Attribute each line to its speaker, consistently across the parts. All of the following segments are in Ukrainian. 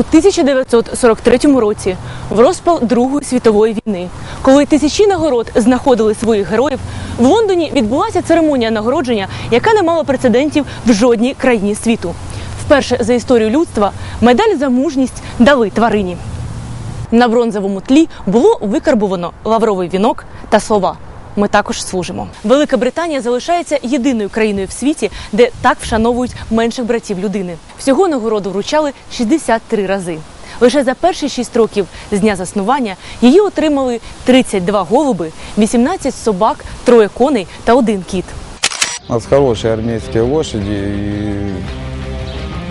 Speaker 1: У 1943 році, в розпал Другої світової війни, коли тисячі нагород знаходили своїх героїв, в Лондоні відбулася церемонія нагородження, яка не мала прецедентів в жодній країні світу. Вперше за історію людства медаль за мужність дали тварині. На бронзовому тлі було викарбовано лавровий вінок та слова. Ми також служимо. Велика Британія залишається єдиною країною в світі, де так вшановують менших братів людини. Всього нагороду вручали 63 рази. Лише за перші 6 років з дня заснування її отримали 32 голуби, 18 собак, троє коней та один кіт.
Speaker 2: У нас хорошие армейские лошади и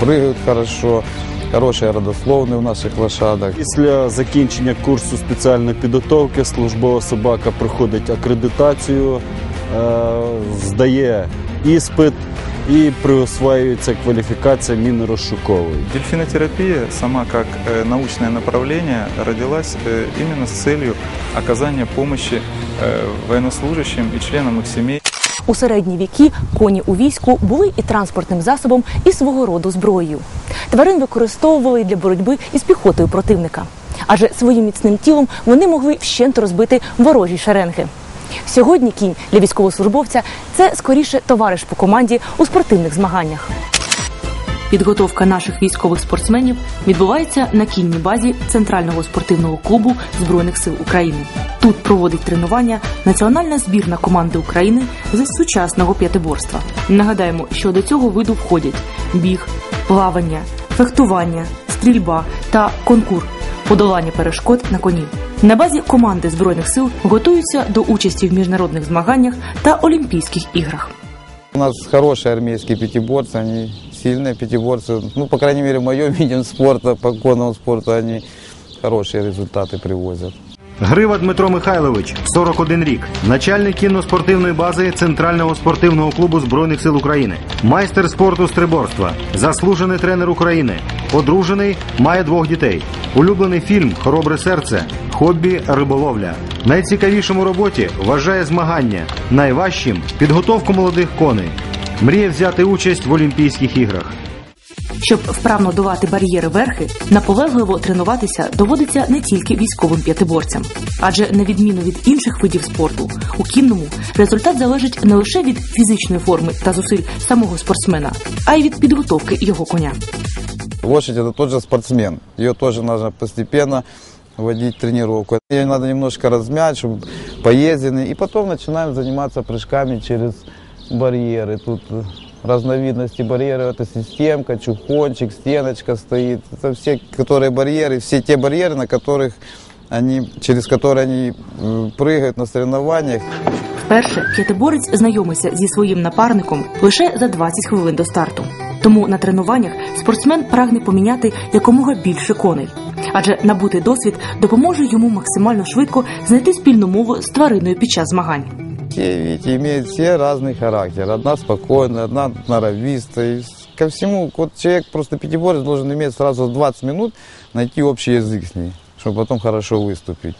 Speaker 2: прыгают хорошо, хорошие родословные у наших лошадок.
Speaker 3: Після закінчення курсу спеціальної підготовки службова собака проходить акредитацію, е, здає іспит і присваюється кваліфікація мінно-розшукової.
Speaker 4: Дельфинотерапия сама как э, научное направление родилась э, именно с целью оказания помощи э, военнослужащим и членам их семей.
Speaker 1: У середні віки коні у війську були і транспортним засобом, і свого роду зброєю. Тварин використовували для боротьби із піхотою противника. Адже своїм міцним тілом вони могли вщент розбити ворожі шеренги. Сьогодні кінь для військовослужбовця це скоріше товариш по команді у спортивних змаганнях. Підготовка наших військових спортсменів відбувається на кінній базі Центрального спортивного клубу Збройних сил України. Тут проводить тренування національна збірна команди України з сучасного п'ятиборства. Нагадаємо, що до цього виду входять біг, плавання, фехтування, стрільба та конкур подолання перешкод на коні. На базі команди збройних сил готуються до участі в міжнародних змаганнях та Олімпійських іграх.
Speaker 2: У нас хорошие армейские пятиборцы, они сильные пятиборцы. Ну, по крайней мере, в моем виде спорта, по конному спорту, они хорошие результаты привозят.
Speaker 5: Грива Дмитро Михайлович, 41 рік, начальник кінно-спортивної бази Центрального спортивного клубу Збройних сил України, майстер спорту з триборства, заслужений тренер України, одружений, має двох дітей. Улюблений фільм Хоробре серце, хобі риболовля. Найцікавішим у роботі вважає змагання, найважчим підготовку молодих коней. Мріє взяти участь в Олімпійських іграх.
Speaker 1: Щоб вправно долати бар'єри верхи, наполегливо тренуватися доводиться не тільки військовим п'ятиборцям, адже на відміну від інших видів спорту, у кінному результат залежить не лише від фізичної форми та зусиль самого спортсмена, а й від підготовки його коня.
Speaker 2: Лошадь это тот же спортсмен. Ее тоже нужно постепенно вводить в тренировку. Ее надо немножко размять, чтобы поездили. И потом начинаем заниматься прыжками через барьеры. Тут э, разновидности барьеров. Это системка, чухончик, стеночка стоит. Это все, которые барьеры, все те барьеры, на которых они, через которые они э, прыгают на соревнованиях.
Speaker 1: Вперше п'ятиборець знайомиться зі своїм напарником лише за 20 хвилин до старту. Тому на тренуваннях спортсмен прагне поміняти якомога більше коней, адже набутий досвід допоможе йому максимально швидко знайти спільну мову з твариною під час змагань.
Speaker 2: Все, видите, имеют все разный характер. Одна спокойная, одна норовистая. Ко всему, вот человек просто пятиборец должен иметь сразу за 20 минут найти общий язык с ней, чтобы потом хорошо выступить.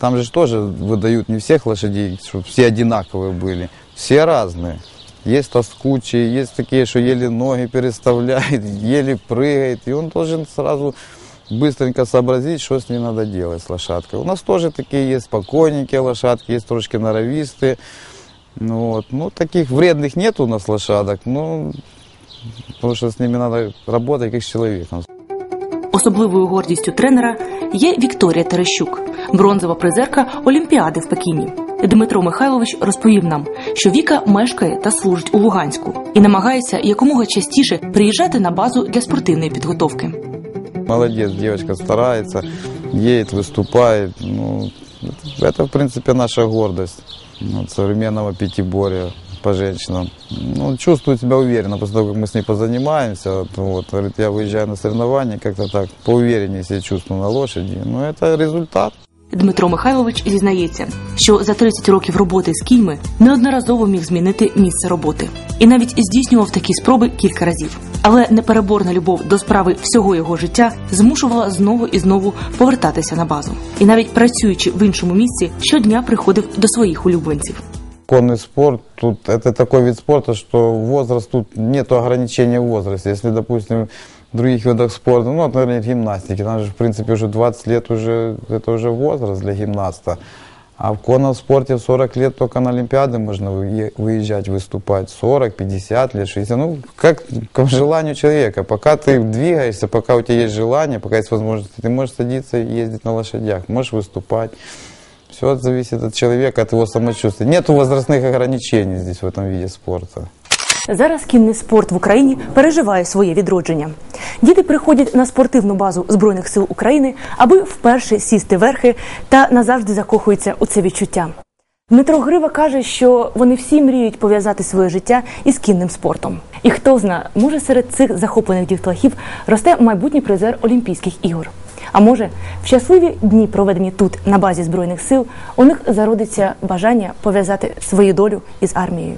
Speaker 2: Там же тоже выдают не всех лошадей, чтобы все одинаковые были. Все разные. Есть тоскучие, есть такие, что еле ноги переставляет, еле прыгает. И он должен сразу быстренько сообразить, что с ней надо делать, с лошадкой. У нас тоже такие есть спокойненькие лошадки, есть трошки норовистые. Ну, вот. ну, таких вредных нет у нас лошадок, ну, потому что с ними надо работать как с человеком.
Speaker 1: Особливою гордістю тренера є Вікторія Терещук, бронзова призерка Олімпіади в Пекіні. Дмитро Михайлович розповів нам, що Віка мешкає та служить у Луганську і намагається якомога частіше приїжджати на базу для спортивної підготовки.
Speaker 2: Молодец, девочка старается, едет, выступает. Ну, это, в принципе, наша гордость вот, современного пятиборья по женщинам. Ну, чувствует себя уверенно после того, как мы с ней позанимаемся. Вот, вот, говорит, я выезжаю на соревнования, как-то так поувереннее себя чувствую на лошади. Ну, это результат.
Speaker 1: Дмитро Михайлович зізнається, що за 30 років роботи з кіньми неодноразово міг змінити місце роботи і навіть здійснював такі спроби кілька разів. Але непереборна любов до справи всього його життя змушувала знову і знову повертатися на базу. І навіть працюючи в іншому місці, щодня приходив до своїх улюбленців.
Speaker 2: Конный спорт, тут это такой вид спорта, что возраст, тут нет ограничения в возрасте. Если, допустим, в других видах спорта, ну, в гимнастике, там же, в принципе, уже 20 лет уже, это уже возраст для гимнаста. А в конном спорте в 40 лет только на Олимпиады можно вые- выезжать, выступать. 40, 50 лет, 60. Ну, как к желанию человека. Пока ты двигаешься, пока у тебя есть желание, пока есть возможность, ты можешь садиться и ездить на лошадях, можешь выступать. Все зависит от человека, от его самочувствия. Нет возрастных ограничений здесь в этом виде спорта.
Speaker 1: Зараз кінний спорт в Україні переживає своє відродження. Діти приходять на спортивну базу Збройних сил України, аби вперше сісти верхи та назавжди закохуються у це відчуття. Дмитро Грива каже, що вони всі мріють пов'язати своє життя із кінним спортом. І хто зна, може серед цих захоплених дітлахів росте майбутній призер Олімпійських ігор. А може, в щасливі дні, проведені тут на базі збройних сил, у них зародиться бажання пов'язати свою долю із армією.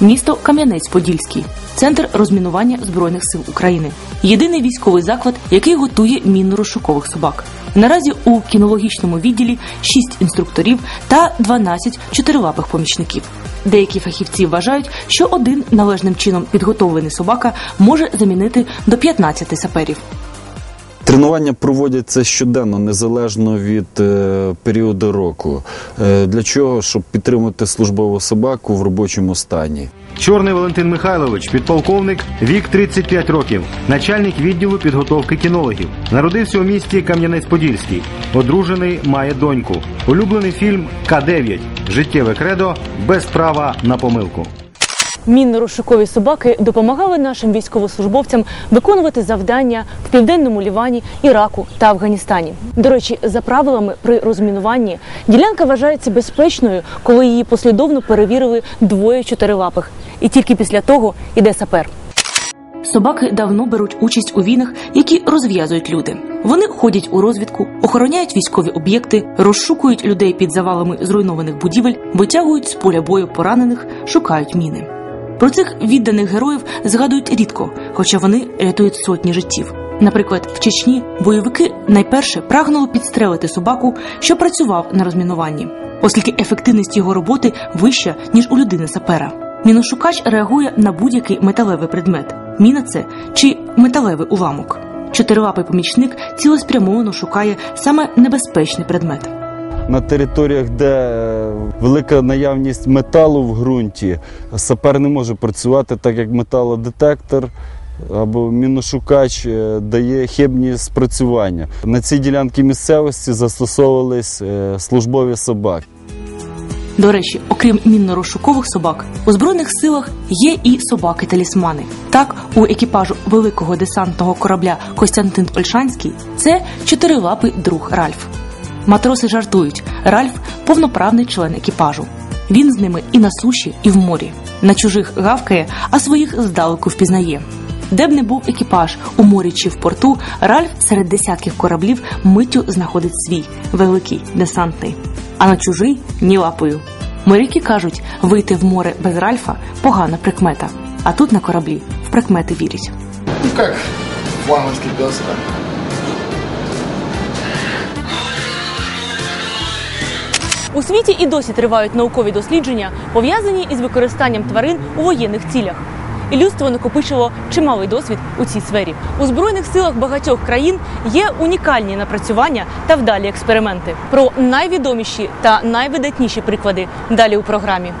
Speaker 1: Місто Кам'янець-Подільський, центр розмінування збройних сил України. Єдиний військовий заклад, який готує мінно-розшукових собак. Наразі у кінологічному відділі 6 інструкторів та 12 чотирилапих помічників. Деякі фахівці вважають, що один належним чином підготовлений собака може замінити до 15 саперів.
Speaker 3: Тренування проводяться щоденно, незалежно від е, періоду року. Е, для чого? Щоб підтримати службову собаку в робочому стані.
Speaker 5: Чорний Валентин Михайлович, підполковник, вік 35 років, начальник відділу підготовки кінологів. Народився у місті Кам'янець-Подільський. Одружений, має доньку. Улюблений фільм К-9. Життєве кредо без права на помилку.
Speaker 1: Мінно-розшукові собаки допомагали нашим військовослужбовцям виконувати завдання в південному Лівані, Іраку та Афганістані. До речі, за правилами при розмінуванні ділянка вважається безпечною, коли її послідовно перевірили двоє чотирилапих, і тільки після того йде сапер. Собаки давно беруть участь у війнах, які розв'язують люди. Вони ходять у розвідку, охороняють військові об'єкти, розшукують людей під завалами зруйнованих будівель, витягують з поля бою поранених, шукають міни. Про цих відданих героїв згадують рідко, хоча вони рятують сотні життів. Наприклад, в Чечні бойовики найперше прагнули підстрелити собаку, що працював на розмінуванні, оскільки ефективність його роботи вища ніж у людини сапера. Міношукач реагує на будь-який металевий предмет. Міна це чи металевий уламок. Чотирилапий помічник цілеспрямовано шукає саме небезпечний предмет.
Speaker 3: На територіях, де е, велика наявність металу в ґрунті, сапер не може працювати, так як металодетектор або міношукач е, дає хибні спрацювання. На цій ділянці місцевості застосовувались е, службові собаки.
Speaker 1: До речі, окрім мінно-розшукових собак, у збройних силах є і собаки-талісмани. Так, у екіпажу великого десантного корабля Костянтин Ольшанський це чотирилапий друг Ральф. Матроси жартують, Ральф повноправний член екіпажу. Він з ними і на суші, і в морі. На чужих гавкає, а своїх здалеку впізнає. Де б не був екіпаж у морі чи в порту, Ральф серед десятків кораблів миттю знаходить свій великий десантний, а на чужий ні лапою. Моряки кажуть, вийти в море без Ральфа погана прикмета. А тут на кораблі в прикмети вірять.
Speaker 6: Ну как флагманский пес,
Speaker 1: У світі і досі тривають наукові дослідження, пов'язані із використанням тварин у воєнних цілях. І людство накопичило чималий досвід у цій сфері. У збройних силах багатьох країн є унікальні напрацювання та вдалі експерименти. Про найвідоміші та найвидатніші приклади далі у програмі.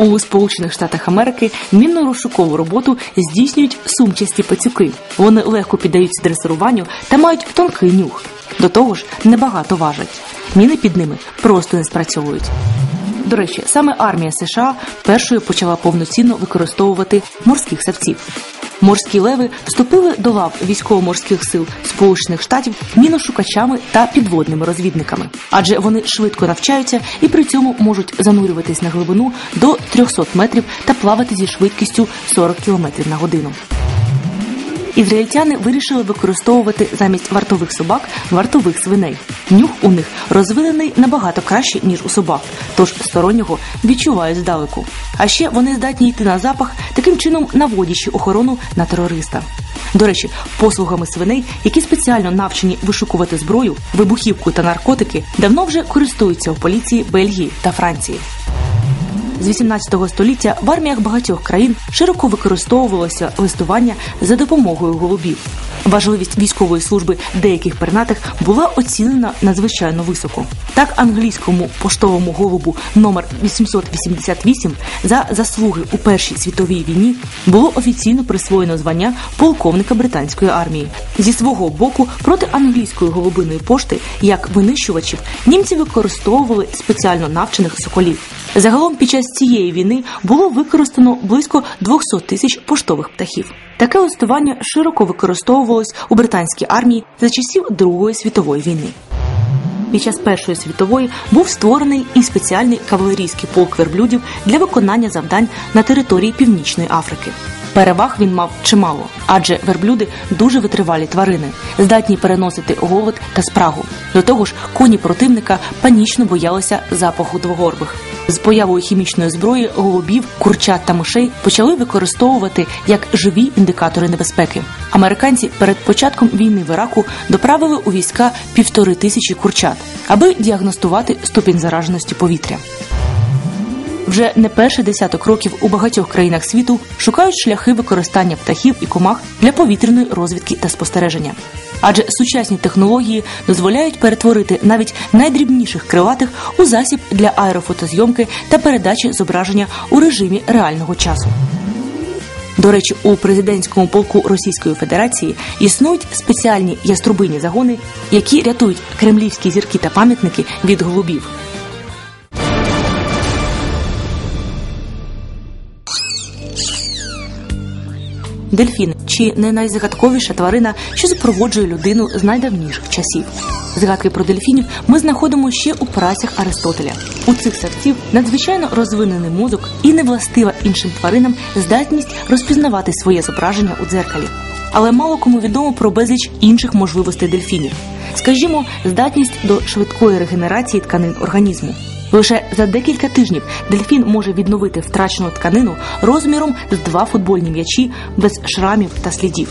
Speaker 1: У Сполучених Штатах Америки мінно-розшукову роботу здійснюють сумчасті пацюки. Вони легко піддаються дресируванню та мають тонкий нюх. До того ж, небагато важать. Міни під ними просто не спрацьовують. До речі, саме армія США першою почала повноцінно використовувати морських савців. Морські леви вступили до лав військово-морських сил Сполучених Штатів міношукачами та підводними розвідниками, адже вони швидко навчаються і при цьому можуть занурюватись на глибину до 300 метрів та плавати зі швидкістю 40 км на годину. Ізраїльтяни вирішили використовувати замість вартових собак вартових свиней. Нюх у них розвинений набагато краще ніж у собак, тож стороннього відчувають здалеку. А ще вони здатні йти на запах, таким чином наводячи охорону на терориста. До речі, послугами свиней, які спеціально навчені вишукувати зброю, вибухівку та наркотики, давно вже користуються у поліції Бельгії та Франції. З 18 століття в арміях багатьох країн широко використовувалося листування за допомогою голубів. Важливість військової служби деяких пернатих була оцінена надзвичайно високо. Так англійському поштовому голубу номер 888 за заслуги у Першій світовій війні було офіційно присвоєно звання полковника британської армії. Зі свого боку проти англійської голубиної пошти як винищувачів німці використовували спеціально навчених соколів. Загалом під час цієї війни було використано близько 200 тисяч поштових птахів. Таке листування широко використовувалось у британській армії за часів Другої світової війни. Під час Першої світової був створений і спеціальний кавалерійський полк верблюдів для виконання завдань на території Північної Африки. Переваг він мав чимало, адже верблюди дуже витривалі тварини, здатні переносити голод та спрагу. До того ж, коні противника панічно боялися запаху двогорбих. З появою хімічної зброї голубів, курчат та мишей почали використовувати як живі індикатори небезпеки. Американці перед початком війни в Іраку доправили у війська півтори тисячі курчат, аби діагностувати ступінь зараженості повітря. Вже не перший десяток років у багатьох країнах світу шукають шляхи використання птахів і комах для повітряної розвідки та спостереження. Адже сучасні технології дозволяють перетворити навіть найдрібніших крилатих у засіб для аерофотозйомки та передачі зображення у режимі реального часу. До речі, у президентському полку Російської Федерації існують спеціальні яструбині загони, які рятують кремлівські зірки та пам'ятники від голубів. Дельфін чи не найзагадковіша тварина, що супроводжує людину з найдавніших часів. Згадки про дельфінів ми знаходимо ще у працях Аристотеля. У цих савців надзвичайно розвинений мозок і невластива іншим тваринам здатність розпізнавати своє зображення у дзеркалі. Але мало кому відомо про безліч інших можливостей дельфінів. Скажімо, здатність до швидкої регенерації тканин організму. Лише за декілька тижнів дельфін може відновити втрачену тканину розміром з два футбольні м'ячі без шрамів та слідів.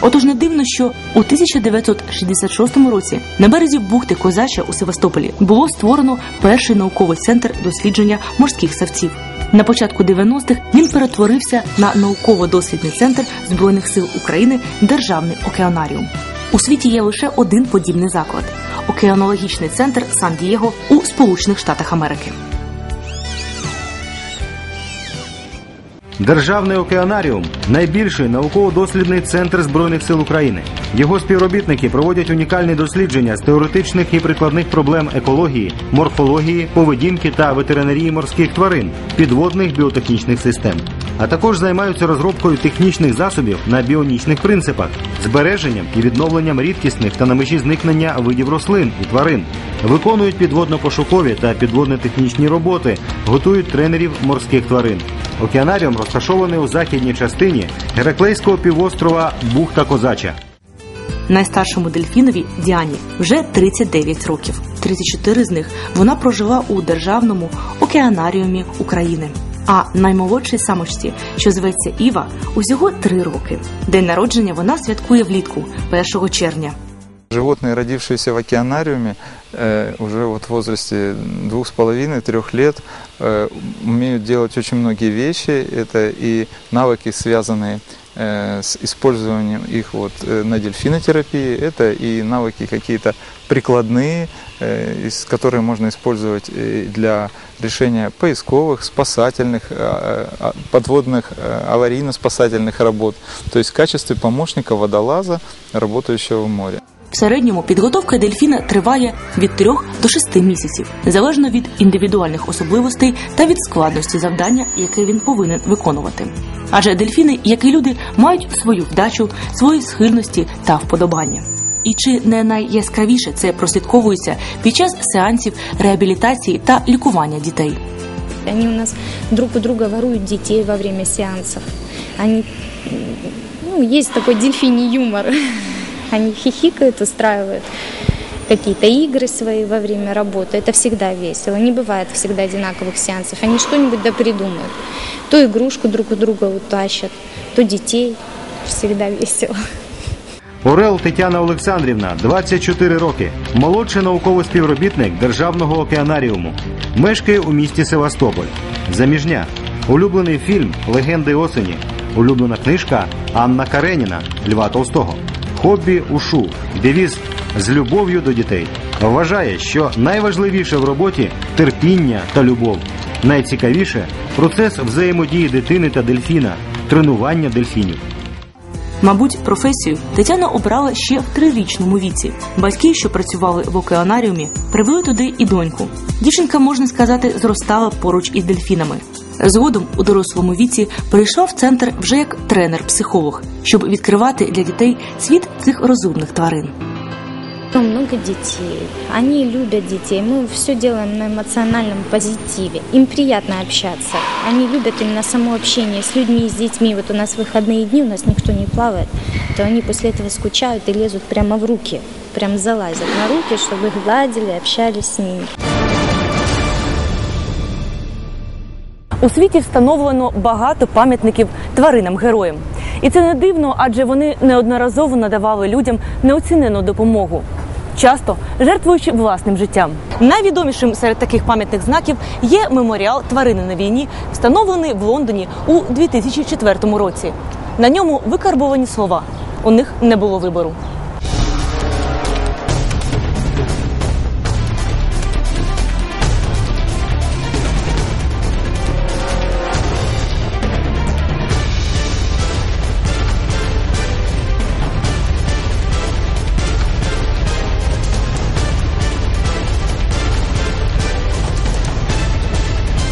Speaker 1: Отож не дивно, що у 1966 році на березі бухти Козача у Севастополі було створено перший науковий центр дослідження морських савців. На початку 90-х він перетворився на науково-дослідний центр Збройних сил України Державний океанаріум. У світі є лише один подібний заклад океанологічний центр Сан-Дієго у Сполучених Штатах Америки.
Speaker 5: Державний океанаріум найбільший науково-дослідний центр збройних сил України. Його співробітники проводять унікальні дослідження з теоретичних і прикладних проблем екології, морфології, поведінки та ветеринарії морських тварин, підводних біотехнічних систем, а також займаються розробкою технічних засобів на біонічних принципах, збереженням і відновленням рідкісних та на межі зникнення видів рослин і тварин, виконують підводно-пошукові та підводно-технічні роботи, готують тренерів морських тварин. Океанаріум розташований у західній частині Гераклейського півострова Бухта Козача.
Speaker 1: Найстаршому дельфінові Діані вже 39 років. 34 з них вона прожила у державному океанаріумі України. А наймолодшій самочці, що зветься Іва, усього три роки. День народження вона святкує влітку 1 червня.
Speaker 4: Животные, родившиеся в океанариуме, э, уже вот в возрасте двух с половиной, трех лет, э, умеют делать очень многие вещи. Это и навыки, связанные э, с использованием их вот э, на дельфинотерапии, это и навыки какие-то прикладные, э, из- которые можно использовать э, для решения поисковых, спасательных, э, э, подводных, э, аварийно-спасательных работ, то есть в качестве помощника водолаза, работающего в море.
Speaker 1: В середньому підготовка дельфіна триває від 3 до 6 місяців, залежно від індивідуальних особливостей та від складності завдання, яке він повинен виконувати. Адже дельфіни, як і люди, мають свою вдачу, свої схильності та вподобання. І чи не найяскравіше це прослідковується під час сеансів реабілітації та лікування дітей?
Speaker 7: Они у нас друг у друга воруют детей во время сеансов. Они Ну, есть такой дельфиний юмор. Они хихикают, устраивают какие-то игры свои во время работы. Это всегда весело. Не бывает всегда одинаковых сеансов. Они что-нибудь да придумают. То игрушку друг у друга утащат, то детей. Всегда весело.
Speaker 5: Орел Тетяна Олександрівна, 24 роки, молодший науковий співробітник Державного океанаріуму. Мешкає у місті Севастополь. Заміжня. Улюблений фільм Легенди осені. Улюблена книжка Анна Кареніна Льва Толстого. Хобі ушу. Девіз з любов'ю до дітей. Вважає, що найважливіше в роботі терпіння та любов. Найцікавіше процес взаємодії дитини та дельфіна, тренування дельфінів.
Speaker 1: Мабуть, професію Тетяна обрала ще в трирічному віці. Батьки, що працювали в океанаріумі, привели туди і доньку. Дівчинка, можна сказати, зростала поруч із дельфінами. Згодом у дорослому віці перейшла в центр вже як тренер-психолог, щоб відкривати для дітей світ цих розумних тварин.
Speaker 7: Ну, Много детей. Они любят детей. Мы все делаем на эмоциональном позитиве. Им приятно общаться. Они любят именно само общение с людьми и с детьми. Вот у нас выходные дни, у нас никто не плавает, то они после этого скучают и лезут прямо в руки. Прям залазят на руки, чтобы их гладили, общались с ними.
Speaker 1: У світі встановлено багато пам'ятників тваринам-героям. І це не дивно, адже вони неодноразово надавали людям неоцінену допомогу. Часто жертвуючи власним життям. Найвідомішим серед таких пам'ятних знаків є меморіал Тварини на війні, встановлений в Лондоні у 2004 році. На ньому викарбовані слова. У них не було вибору.